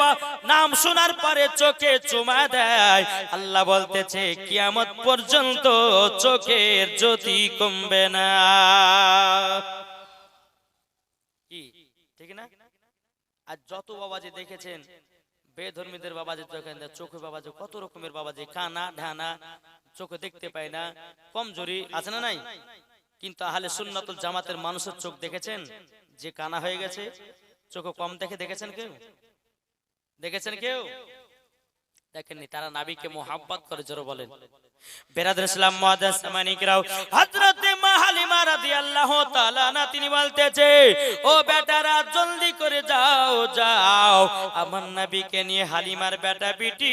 বাবা, নাম শোনার পরে চোখে চুমা দেয়। আল্লাহ বলতেছে, কিয়ামত পর্যন্ত চোখের জ্যোতি কমবে না। কি? ঠিক না? আর যত বাবা যে দেখেছেন, বেধর্মীদের বাবাজি দেখেন চোখে বাবা যে কত রকমের বাবা যে কানা, ঢানা, চোখে দেখতে পায় না। কমজোরি আছে না নাই? কিন্তু আহলে সুন্নাতুল জামাতের মানুষের চোখ দেখেছেন? যে কানা হয়ে গেছে, চোখে কম দেখে দেখেছেন কেউ? দেখেছেন কেউ? দেখেননি তারা নাবিকে মোহাব্বত করে জোরে বলেন। বেরাদুল ইসলাম মুআদ্দাস সামানিকরাও হযরতে মা হালিমা রাদিয়াল্লাহু তাআলা না তিনি বলতেছে ও বেটারা জলদি করে যাও যাও। আমার নবীকে নিয়ে হালিমার বেটা বিটি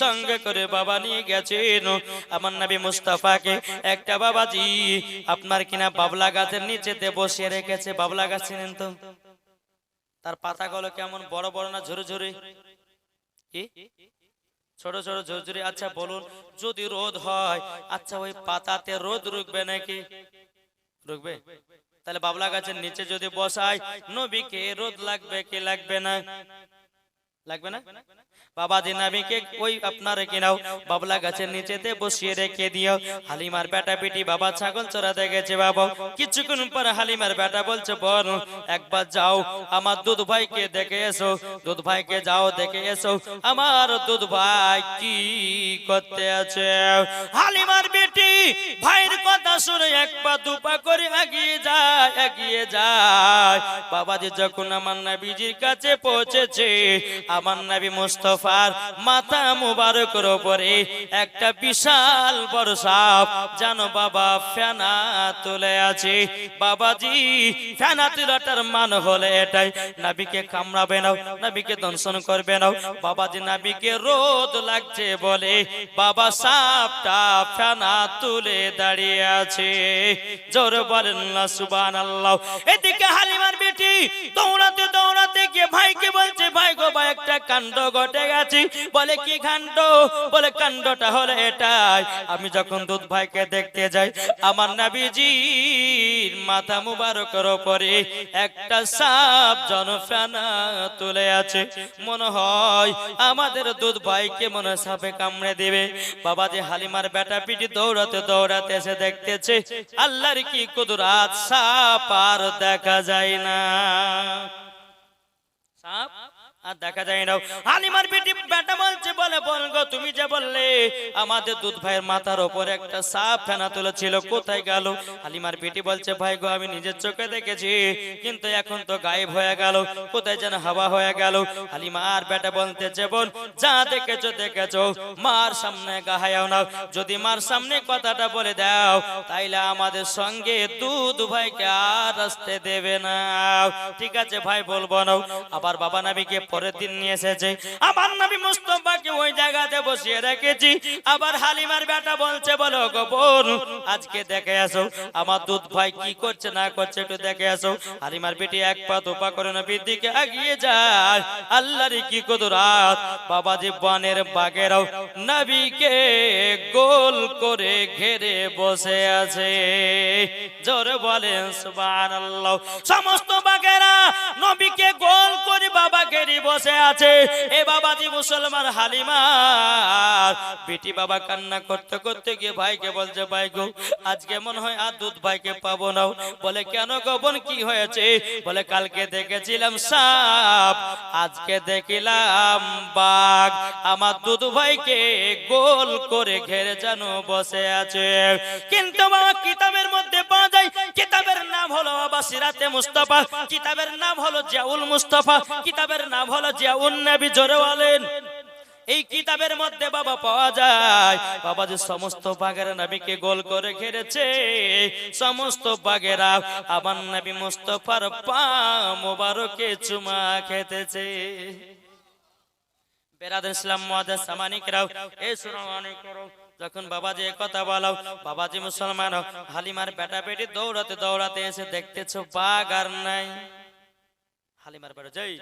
সঙ্গে করে বাবা নিয়ে গেছেন। আমার নবী মুস্তাফাকে একটা বাবাজি আপনার কিনা বাবলা গাছের নিচেতে বসিয়ে রেখেছে বাবলা গাছ চিনেন তো? তার পাতাগুলো কেমন বড় বড় না ঝরে ঝরে কি? ছোট ছোট ঝরঝরি? আচ্ছা বলুন, যদি রোদ হয় আচ্ছা ওই পাতাতে রোদ রুকবে নাকি? রুকবে? তাহলে বাবলা গাছের নিচে যদি বসায় নবীকে রোদ লাগবে কি লাগবে না? লাগবে না? বাবাজি নাবিকে ওই আপনার কিনাও, বাবলা গাছের নিচেতে বসিয়ে রেখে দিও। হালিমার বেটা বেটি বাবা ছাগল চড়াতে গেছে বাবা। কিছুক্ষণ পর হালিমার বেটা বলছে বল একবার যাও। আমার দুধ ভাইকে দেখে এসো। দুধ ভাইকে যাও, দেখে এসো। আমার দুধ ভাই কি করতে আছে? হালিমার বেটি ভাইয়ের কথা শুনে এক পা দু করে এগিয়ে যায় এগিয়ে যায়। বাবাজি যখন আমার নবীজির কাছে পৌঁছেছে, আমার নবী মুস্তফার মাথা মুবারকের উপরে একটা বিশাল বড় সাপ জানো বাবা ফেনা তুলে আছে। বাবাজি, ফেনা তুলাটার মান হলে এটাই। নাবিকে কামড়াবে নাও নাবিকে দংশন করবে নাও বাবাজি, নাবিকে রোদ লাগছে বলে বাবা সাপটা ফেনা তুলে দাঁড়িয়ে আছে। জোর বলেন না সুবান আল্লাহ এদিকে হালিমার বেটি দৌড়াতে দৌড়াতে গিয়ে ভাইকে বলছে, ভাই গো ভাই একটা কাণ্ড ঘটে গেছে। বলে, কি কাণ্ড? বলে, কাণ্ডটা হলো এটাই, আমি যখন দুধ ভাইকে দেখতে যাই, আমার নাবিজির মাথা মুবারকের উপরে একটা সাপ জনফানা তুলে আছে। মনে হয় আমাদের দুধ ভাইকে মনে সাপে কামড়ে দেবে। বাবা যে হালিমার বেটা পিটি দৌড়াতে দৌড়াতে এসে দেখতেছে, আল্লাহর কি কুদরাত সাপ আর দেখা যায় না। সাপ দেখা যায় না। হালিমার বেটি বেটা বলছে, বলে, বল গো, তুমি যে বললে, আমাদের দুধ ভাইয়ের মাথার ওপরে একটা সাপ ফেনা তুলেছিল, কোথায় গেল? হালিমার বেটি বলছে, ভাই গো, আমি নিজের চোখে দেখেছি, কিন্তু এখন তো গায়েব হয়ে গেল, কোথায় যেন হাওয়া হয়ে গেল। হালিমার বেটা বলতেছে, বোন, যা দেখেছ দেখেছ, মার সামনে গাহায়াও না যদি মার সামনে কথাটা বলে দাও, তাইলে আমাদের সঙ্গে দুধ ভাইকে আর আসতে দেবে না। ঠিক আছে ভাই, বলব না। আবার বাবা নাবিকে পরের দিন নিয়ে এসেছে। আমার নবী মুস্তফাকে ওই জায়গাতে বসিয়ে রেখেছি। আবার হালিমার বেটা বলছে, বলো গো বোন, আজকে দেখে আসো, আমার দুধ ভাই কি করছে, না করছে একটু দেখে আসো। হালিমার বেটি এক পা দুপা করে নবীর দিকে এগিয়ে যায়। আল্লাহর কি কুদরাত, বাবাজি বনের বাগেরাও নবীকে গোল করে ঘেরে বসে আছে। জোরে বলেন, সুবহানাল্লাহ। সমস্ত বাগেরা নবীকে ঘেরে বসে আছে। এ বাবাজি মুসলমান হালিমার বেটি বাবা কান্না করতে করতে গিয়ে ভাইকে বলছে, ভাই গো আজকে মনে হয়? আর দুধ ভাইকে পাবো না। বলে, কেন গো বোন, কি হয়েছে? বলে, কালকে দেখেছিলাম সাপ, আজকে দেখিলাম বাঘ। আমার দুধ ভাইকে গোল করে ঘেরে যেন বসে আছে। কিন্তু বাবা কিতাবের মধ্যে পাওয়া যায়, কিতাবের নাম হলো বাবা সিরাতে মুস্তাফা, কিতাবের নাম হলো জাউল মুস্তফা, কিতাবের নাম হলো জিয়াউন নবী জোরে বলেন। এই কিতাবের মধ্যে বাবা পাওয়া যায়, বাবা যে সমস্ত বাগেরা নবীকে গোল করে ঘিরেছে সমস্ত বাগেরা আমার নবী মুস্তফার পা মোবারকে চুমা খেতেছে। বেরাদ ইসলাম মহাদাস সামানিকরাও এই শুনানি করো যখন বাবাজি কথা বলো, বাবাজি মুসলমান, হালিমার বেটা বেটি দৌড়াতে দৌড়াতে এসে দেখতেছো বাঘ আর নাই। হালিমার বেটা, যাই।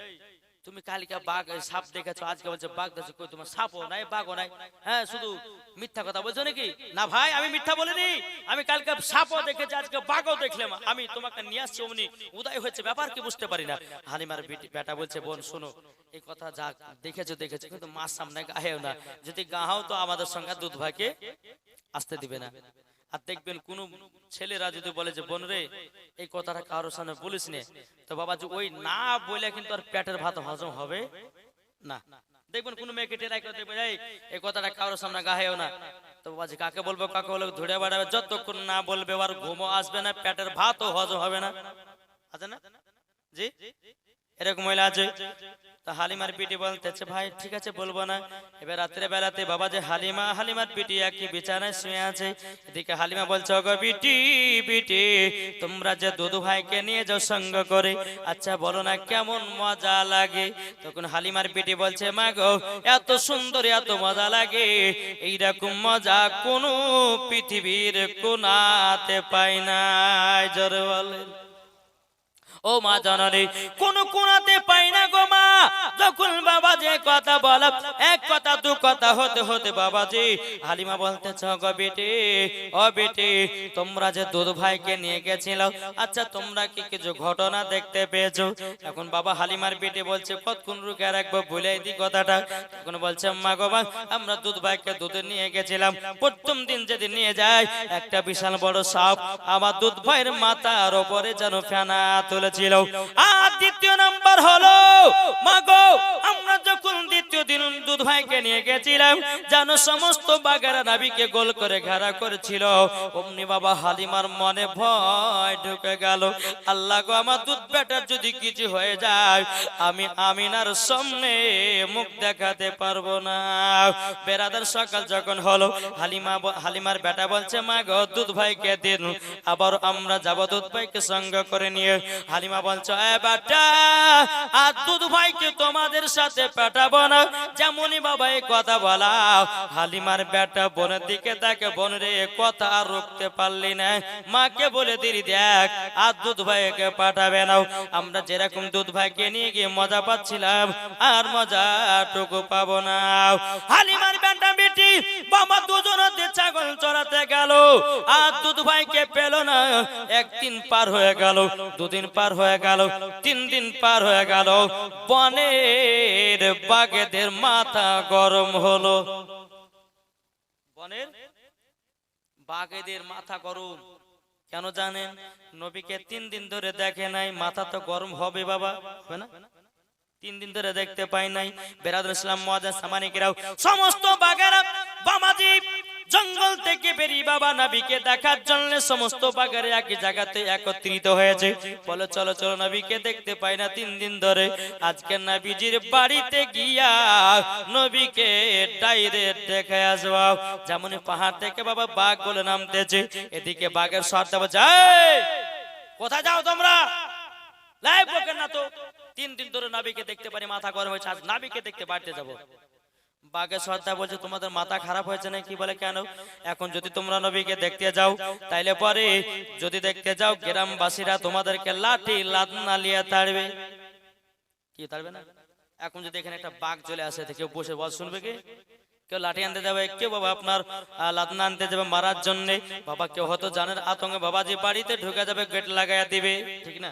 তুমি কালকে বাঘ সাপ দেখেছ, আজকে বলছে বাঘ দেখছ, কই তোমার সাপও নাই, বাঘও নাই? হ্যাঁ শুধু মিথ্যা কথা বলছো নাকি? না ভাই, আমি মিথ্যা বলিনি। আমি কালকে সাপও দেখেছি, আজকে বাঘও দেখলাম। আমি তোমাকে নিয়ে আসছি, অমনি উদয় হয়েছে, ব্যাপার কি বুঝতে পারি না। হালিমার বেটি- বেটা বলছে, বোন, শোনো, এই কথা যা দেখেছ দেখেছ, কিন্তু মার সামনে গাহেও না। যদি গাহাও তো আমাদের সঙ্গে দুধ ভাইকে আসতে দিবে না। আর দেখবেন কোন ছেলেরা যদি বলে যে, বোন রে, এই কথাটা কারোর সামনে বলিস নে। তো বাবা যে ওই না বলে কিন্তু আর পেটের ভাত হজম হবে না। দেখবেন কোন মেয়েকে টেরাই করে দেখবেন, এই কথাটা কারোর সামনে গাহেও না। তো বাবা যে কাকে বলব কাকে বলব ধরে বাড়াবে, যতক্ষণ না বলবে আর ঘুমো আসবে না, পেটের ভাতও হজম হবে না। আছে না? জি? এরকম মহিলা আছে? তা হালিমার পিটি বলতেছে, ভাই, ঠিক আছে, বলব না। এবার রাত্রে বেলাতে বাবা যে হালিমা, হালিমার পিটি একই বিছানায় শুয়ে আছে। এদিকে হালিমা বলছে, ওগো বিটি বিটি তোমরা যে দুদু ভাইকে নিয়ে যাও সঙ্গ করে আচ্ছা বলো না কেমন মজা লাগে? তখন হালিমার পিটি বলছে, মা গো, এত সুন্দর, এত মজা লাগে। এইরকম মজা কোনো পৃথিবীর কোনাতে পাই নাই। জোরে বলেন। ও মা জননী, কোন কোনাতে পাই না গো মা। যখন বাবা যে কথা বল, এক কথা, দু কথা হতে হতে বাবা যে হালিমা বলতেছ গো বেটে, ও বেটি, তোমরা যে দুধ ভাইকে নিয়ে গেছিল আচ্ছা তোমরা কি কিছু ঘটনা দেখতে পেয়েছ? এখন বাবা হালিমার বেটে বলছে কতক্ষণ রুকে রাখব ভুলে দি কথাটা। এখন বলছে, মা গো মা, আমরা দুধ ভাইকে দুধে নিয়ে গেছিলাম। প্রথম দিন যেদিন নিয়ে যায়, একটা বিশাল বড় সাপ আমার দুধ ভাইয়ের মাথার ওপরে যেন ফেনা তুলেছিল আর নাম্বার হলো। মাগো আমরা যখন দ্বিতীয় দিন দুধ ভাইকে নিয়ে গেছিলাম যেন সমস্ত বাগেরা নাবিকে গোল করে ঘেরা করেছিল। অমনি বাবা হালিমার মনে ভয় ঢুকে গেল। আল্লাহ গো আমার দুধ বেটার যদি কিছু হয়ে যায় আমি আমিনার সামনে মুখ দেখাতে পারব না। বেড়াদার সকাল যখন হলো হালিমা হালিমার বেটা বলছে মা গো দুধ ভাইকে দিন আবার আমরা যাব দুধ ভাইকে সঙ্গ করে নিয়ে। হালিমা বলছে এ বেটা আর দুধ ভাইকে তোমাদের সাথে পেটাবো না। যেমনই বাবা এই কথা বলা, হালিমার বেটা বোনের দিকে তাকে বোন রে কথা আর রুখতে পারলি না। মাকে বলে দিলি, দেখ, আর দুধ ভাইকে পাঠাবে না। আমরা যেরকম দুধ ভাইকে নিয়ে গিয়ে মজা পাচ্ছিলাম, আর মজাটুকু পাবো না। হালিমার বেটা বেটি, বাবা দুজনতে ছাগল চড়াতে গেল, আর দুধ ভাইকে পেল না। একদিন পার হয়ে গেল, দুদিন পার হয়ে গেল, তিন দিন পার হয়ে গেল বনের বাগেদের মাথা গরম হলো। বনের বাগেদের মাথা গরম। কেন জানেন? নবীকে তিন দিন ধরে দেখে নাই, মাথা তো গরম হবে বাবা। হবে না? তিন দিন ধরে দেখতে পাই নাই। বেরাদুল ইসলাম, মহাজান, সামানিকেরাও, সমস্ত বাগেরা বামাজি জঙ্গল থেকে বেরিয়ে বাবা নবীকে দেখার জন্য সমস্ত বাগারে একই জায়গাতে একত্রিত হয়েছে। বলে চলো চলো নবীকে দেখতে পাই না তিন দিন ধরে। আজকে নবীজির বাড়িতে গিয়া নবীকে ডাইরেক্ট দেখে আসবা। যেমন পাহাড় থেকে বাবা বাঘ বলে নামতেছে এদিকে বাঘের বলছে "এই, কোথায় যাও তোমরা? লাইভ বকেন না তো। তিন দিন ধরে নাবিকে দেখতে পারি মাথা গরম হয়েছে। আজ নাবিকে দেখতে বাড়তে যাব। বাঘের সর্দা বলছে তোমাদের মাথা খারাপ হয়েছে না কি বলে কেন? এখন যদি তোমরা নবীকে দেখতে যাও তাইলে পরে যদি দেখতে যাও গ্রামবাসীরা তোমাদেরকে লাঠি লাদনা লিয়ে তাড়বে। কি তাড়বে না? এখন যদি এখানে একটা বাঘ চলে আসে কেউ বসে বল শুনবে কি? কেউ লাঠি আনতে যাবে কেউ বাবা আপনার লাদনা আনতে যাবে মারার জন্য। বাবা কেউ হয়তো জানেন আতঙ্কে বাবাজি বাড়িতে ঢুকে যাবে গেট লাগাইয়া দিবে ঠিক না?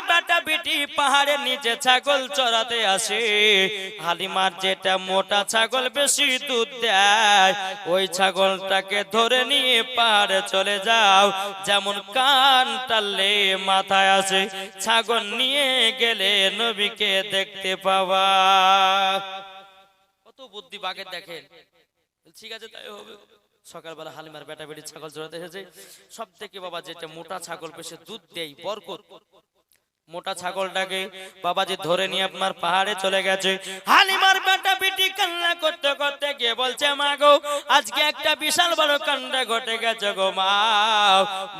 বেটা বেটি পাহাড়ের নিচে ছাগল চড়াতে আসে। হালিমার যেটা মোটা ছাগল বেশি দুধ দেয়, ওই ছাগলটাকে ধরে নিয়ে পাহাড়ে চলে যাও। যেমন কান টাললে মাথায় আসে, ছাগল নিয়ে গেলে নবীকে দেখতে পাবা কত বুদ্ধি বাঘের দেখেন। ঠিক আছে, তাই হবে। সকালবেলা হালিমার বেটা বেটি ছাগল জড়াতে এসেছে। সব থেকে বাবা যেটা মোটা ছাগল বেশি দুধ দেয়, বরকত। মোটা ছাগলটাকে বাবাজি ধরে নিয়ে আপনার পাহাড়ে চলে গেছে। হালিমার বেটা বেটি কান্না করতে করতে গিয়ে বলছে, মা গো, আজকে একটা বিশাল বড় কাণ্ড ঘটে গেছে গো, মা।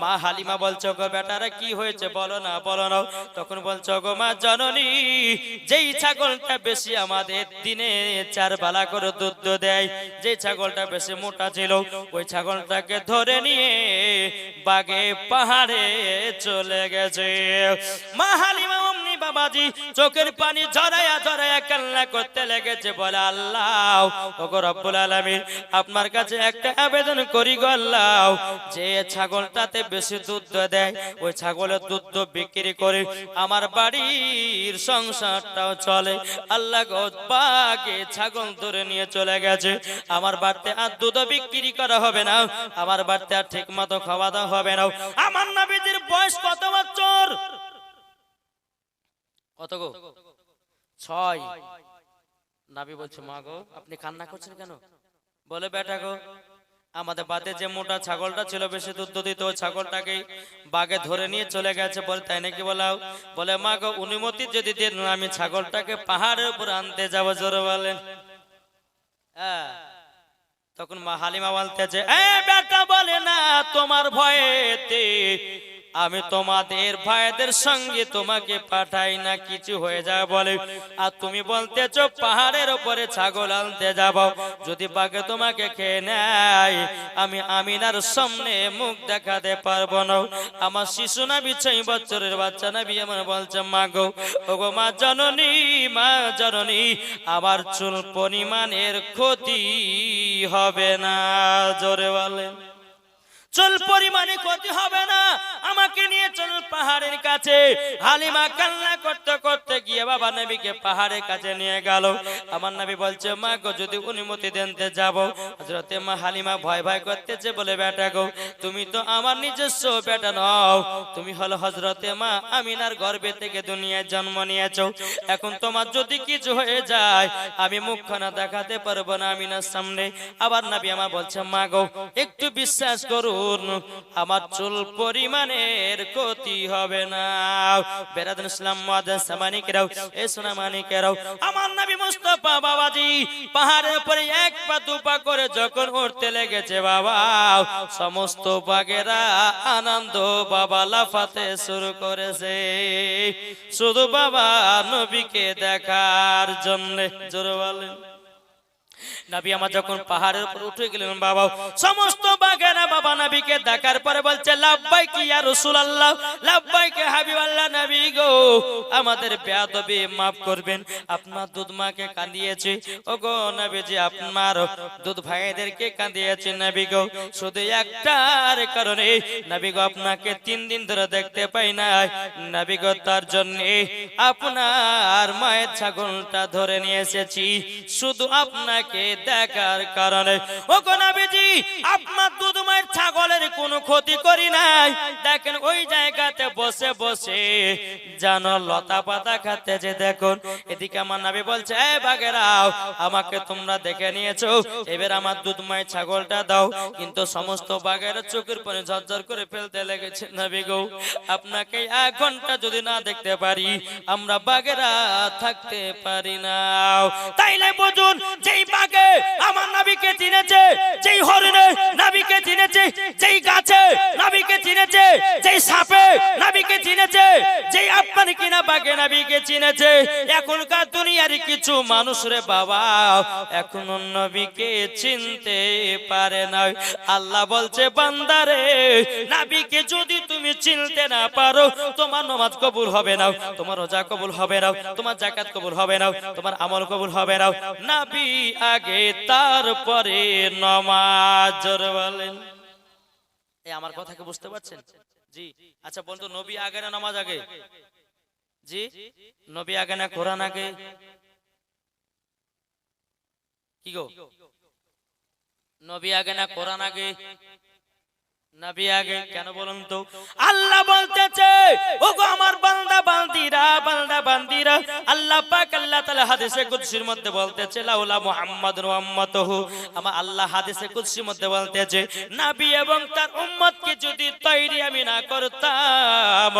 মা হালিমা বলছো গো বেটারা, কি হয়েছে? বলো না বলো না। তখন বলছো গো মা জননী, যেই ছাগলটা বেশি আমাদের দিনে চার বেলা করে দুধ দেয় যে ছাগলটা বেশি মোটা ছিল, ওই ছাগলটাকে ধরে নিয়ে বাগে পাহাড়ে চলে গেছে। মা হালিমা বাবাজি, চোখের পানি ঝরায়া ঝরায়া কান্না করতে লেগেছে। বলে, আল্লাহ, ওগো রব্বুল আলামিন, আপনার কাছে একটা আবেদন করি গো আল্লাহ। যে ছাগলটাতে বেশি দুধ দেয়, ওই ছাগলের দুধ বিক্রি করে আমার বাড়ির সংসারটাও চলে। আল্লাহ বাগে ছাগল ধরে নিয়ে চলে গেছে। আমার বাড়িতে আর দুধ বিক্রি করা হবে না। আমার বাড়িতে আর ঠিক মতো খাওয়া দাওয়া হবে না। আমার নবীদের বয়স কত বছর? কত গো? ছয়। নাবি বলছে মা গো আপনি কান্না করছেন কেন? বলে বেটা গো আমাদের বাতে যে মোটা ছাগলটা ছিল বেশি দুধ দিত ছাগলটাকে বাগে ধরে নিয়ে চলে গেছে বলে তাই নাকি বলাও? বলে মা গো অনুমতি যদি দেন আমি ছাগলটাকে পাহাড়ের উপর আনতে যাব জোরে বলেন। হ্যাঁ। তখন মা হালিমা বলতেছে এ বেটা বলে না তোমার ভয়েতে আমি তোমাদের ভাইদের সঙ্গে তোমাকে পাঠাই না, কিছু হয়ে যায় বলে। আর তুমি বলতেছ, পাহাড়ের উপরে ছাগল আনতে যাব। যদি বাঘে তোমাকে খেয়ে নেয়, আমি আমিনার সামনে মুখ দেখাতে পারব না। আমার শিশু না ছয় বছরের বাচ্চা না বিয়ে মানে বলছে মা গো ওগো মা জননী মা জননী, আমার চুল পরিমাণের ক্ষতি হবে না। জোরে বলেন। চল পরিমাণে ক্ষতি হবে না। আমাকে নিয়ে চল পাহাড়ের কাছে। হালিমা কান্না করতে করতে গিয়ে বাবা নবীকে পাহাড়ের কাছে নিয়ে গেল। আমার নবী বলছে, মা গো, যদি অনুমতি দেনতে যাব। হযরতে মা হালিমা ভয় ভয় করতেছে বলে, বেটা গো, তুমি তো আমার নিজস্ব বেটা নও। তুমি হলো হযরতে মা আমিনার গর্ভে থেকে দুনিয়ায় জন্ম নিয়েছো। এখন তোমার যদি কিছু হয়ে যায়, আমি মুখ মুখখানা দেখাতে পারব না আমিনার সামনে। আবার নবী আমার বলছে, মা গো, একটু বিশ্বাস করুন আমার চুল পরিমাণের ক্ষতি হবে না। বেরাদুল ইসলাম সামানিকেরাও, এ সোনা মানিকেরাও, আমার মুস্তাফা বাবাজি, পাহাড়ের উপরে এক পা, দু পা করে যখন উঠতে লেগেছে বাবা, সমস্ত বাগেরা আনন্দ বাবা লাফাতে শুরু করেছে। শুধু বাবা নবীকে দেখার জন্য, জোরে বলেন। নবী আমার যখন পাহাড়ের উপর উঠে গেলেন, বাবা, সমস্ত বাগেরা বাবা নবীকে দেখার পরে বলছে লাভবাই কি ইয়া রাসূলুল্লাহ? লাভবাই কে হাবিবাল্লাহ নবী গো? আমাদের বেয়াদবি maaf করবেন, আপনার দুধ মাকে কাঁদিয়েছে। ও গো নবীজি, আপনার দুধ ভাইদেরকে কাঁদিয়েছে নবী গো। শুধু একটার কারণে নবী গো আপনাকে তিন দিন ধরে দেখতে পাই না নবী গো, তার জন্য আপনার মায়ের ছাগলটা ধরে নিয়ে এসেছি। শুধু আপনাকে দেখার কারণে। ও নবীজি, আপনার দুধ মায়ের ছাগলের কোনো ক্ষতি করি নাই। দেখেন, ওই জায়গাতে বসে বসে জানো লতা পাতা খাতে যে দেখুন, এদিকে আমার নাবি বলছে, এ বাগেরাও আমাকে তোমরা দেখে নিয়েছো। এবার আমার দুধ মায়ের ছাগলটা দাও। কিন্তু সমস্ত বাগের চোখের পরে ঝরঝর করে ফেলতে লেগেছে নাবি গো। আপনাকে এক ঘণ্টা যদি না দেখতে পারি, আমরা বাগেরা থাকতে পারি না। তাইলে বুঝুন, যেই বাগে আমার নাবিকে চিনেছে, যেই হরিণে নাবিকে চিনেছে, যেই গাছে নাবিকে চিনেছে, যেই সাপে নাবিকে চিনেছে, যেই আপনার কিনা বাগে নাবিকে চিনেছে। এখনকার দুনিয়ার কিছু মানুষ রে বাবা, এখন নবীকে চিনতে পারে না। আল্লাহ বলছে বান্দারে নাবিকে যদি তুমি চিনতে না পারো, তোমার নমাজ কবুল হবে না, তোমার রোজা কবুল হবে না, তোমার জাকাত কবুল হবে না, তোমার আমল কবুল হবে না। নাবি আগে তারপরে নমাজ বলেন। আমার কথা কি বুঝতে পারছেন? জি আচ্ছা বলতো, নবী আগে না নামাজ আগে? জি, নবী আগে না কোরআন আগে? কি গো? নবী আগে না কোরআন আগে? নবী আগে, কেন বলুন তো? আল্লাহ বলতেছে, ওগো আমার বান্দা, বান্দিরা বান্দা, বান্দিরা, আল্লাহ পাক তাআলা হাদিসে মধ্যে বলতেছে, লাউলা আমার আল্লাহ হাদিসে কুদসির মধ্যে বলতেছে এবং তার উম্মতকে যদি তৈরি আমি না করতাম।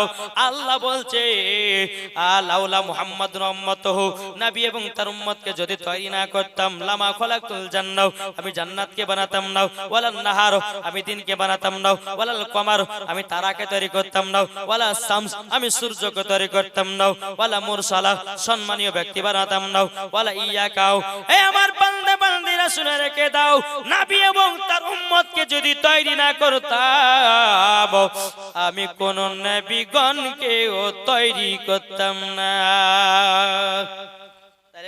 আল্লাহ বলছে নবী এবং তার উম্মতকে যদি তৈরি না করতাম, লামা খলাকুল জান্নাও আমি জান্নাতকে বানাতাম না ওয়ালাল নাহার, আমি দিনকে বানাতাম না ওয়ালাল কমার, আমি তারাকে তৈরি করতাম না ওয়ালা আমি সূর্যকে তৈরি করতাম না ওয়ালা মুরসালা, সম্মানীয় ব্যক্তি বানাতাম না ওয়ালা ইয়া কাও, এ আমার বান্দা বান্দিরা শুনে রেখে দাও। নাবি এবং তার উম্মতকে যদি তৈরি না করতাম, আমি কোন নবীগণকেও তৈরি করতাম না।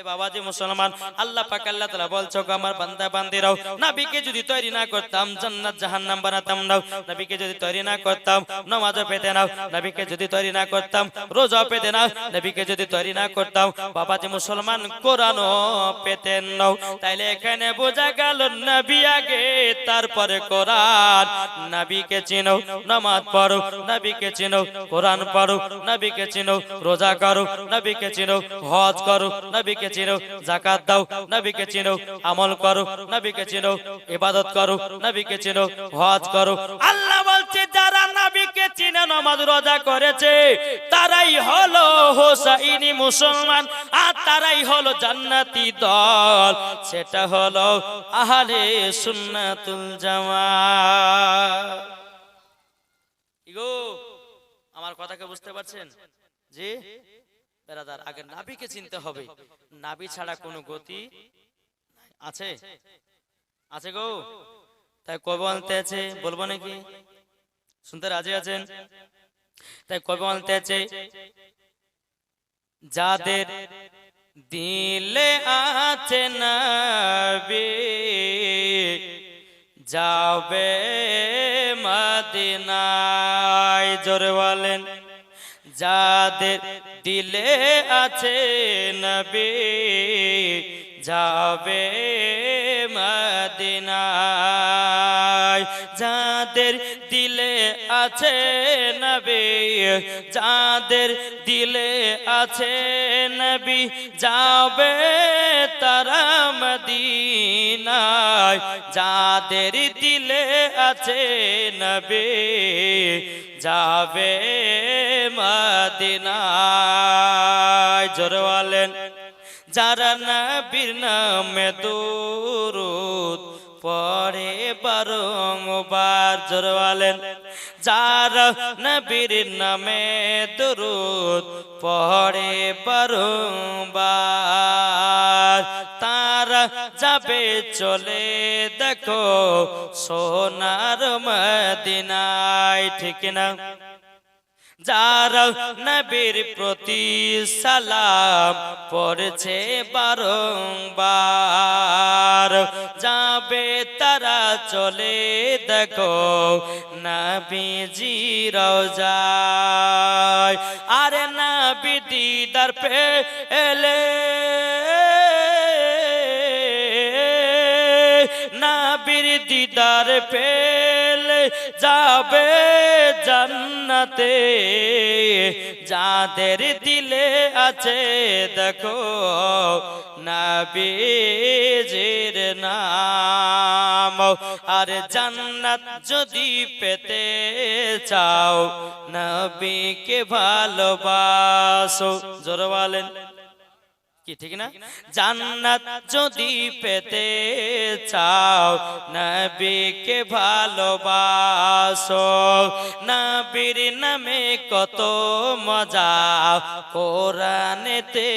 আরে বাবা যে মুসলমান, আল্লাহ পাক আল্লাহ তাআলা বলছো আমার বান্দা, বান্দিরাও, নবীকে যদি তৈরি না করতাম, জান্নাত, জাহান্নাম বানাতাম না। নবীকে যদি তৈরি না করতাম নামাজ পেতে নাও নবীকে যদি তৈরি না করতাম রোজা পেতে নাও নবীকে যদি তৈরি না করতাম, বাবা যে মুসলমান, কোরআনও পেতেন নাও তাইলে এখানে বোঝা গেল, নবী আগে, তারপরে কোরআন। নবীকে চিনো, নামাজ পড়ো, নবীকে চিনো, কোরআন পড়ো, নবীকে চিনো, রোজা করো, নবীকে চিনো, হজ করো, নবীকে চিনো, জাকাত দাও, নবীকে চিনো, আমল করো, নবীকে চিনো, ইবাদত করো, নবীকে চিনো, হজ করো। আল্লাহ বলছে, যারা নবীকে চিনে, নামাজ রোজা করেছে, তারাই হলো হোসাইনি মুসলমান, আর তারাই হলো জান্নাতি দল। সেটা হলো আহলে সুন্নাতুল জামাত। ইগো, আমার কথাকে বুঝতে পারছেন? জি? বেরাদার আগে নাবিকে চিনতে হবে। নাবি ছাড়া কোনো গতি আছে? আছে। গো। তাই কবে বলতে আছে বলব নাকি? শুনতে রাজি আছেন? তাই কবে বলতে আছে? যাদের দিলে আছে নবী যাবে মদিনায়। জোরে বলেন যাদের দিলে আছে নবী যাবে মদিনায়। যাদের দিলে আছে নবী, যাদের দিলে আছে নবী যাবে তারা মদিনায়। যাদের দিলে আছে নবী যাবে মদিনায়। জোরওয়ালেন যারা না নামে দূর পরে বারংবার জোরওয়ালেন যারা নবীর নামে দুরুদ পড়ে বারংবার তার যাবে চলে দেখো সোনার মদিনায় ঠিক না? যারা নবীর প্রতি সালাম পড়ছে বারংবার। যাবে তারা চলে দেখো নবীজি রোজায়। আরে নবী দিদার পে এলে দিদার পেলে যাবে জান্নাতে। যাদের দিলে আছে, দেখো নবীজির নাম। আর জান্নাত যদি পেতে চাও, নবীকে ভালোবাসো। জোর বলেন। ঠিক না? জান্নাত যদি পেতে চাও, নবীকে ভালোবাসো। নবীর নামে কত মজা, কোরআনেতে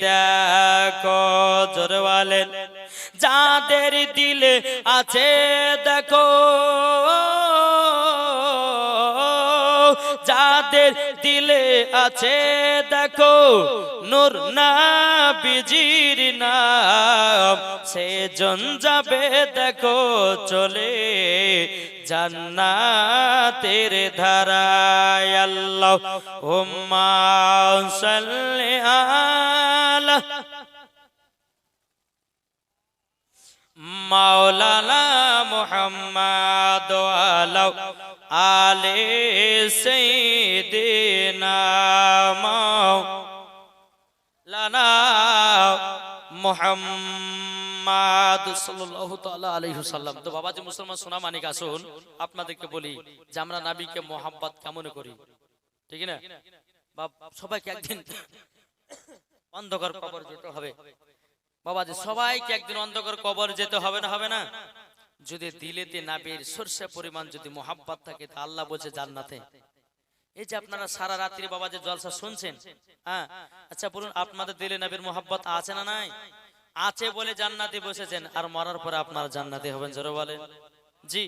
দেখো। জোর বলেন, যাদের দিলে আছে, দেখো। যাদের দিলে আছে, দেখো, নূর না বিজির নাম। সে জন যাবে দেখো চলে জান্নাতের ধারায়। আল্লাহ হুম্মা সাল্লি আলা মাওলানা মুহাম্মদ। আলে আলাইহি সাল্লাম তো মুসলমান আসুন আপনাদেরকে বলি যে আমরা মোহাব্বত কেমন করি? ঠিক না? সবাইকে একদিন অন্ধকার যেতে হবে। সবাইকে একদিন অন্ধকার কবর যেতে হবে না হবে না? যদি দিলেতে নাবির সর্ষে পরিমাণ যদি মোহাব্বত থাকে, তা আল্লাহ বলছে জান্নাতে। এই যে আপনারা সারা রাত্রি বাবা যে জলসা শুনছেন হ্যাঁ? আচ্ছা বলুন, আপনাদের দিলে নাবির মোহাব্বত আছে না নাই? আছে বলে জান্নাতে বসেছেন, আর মরার পরে আপনার জান্নাতে হবেন, জোরে বলেন। জি।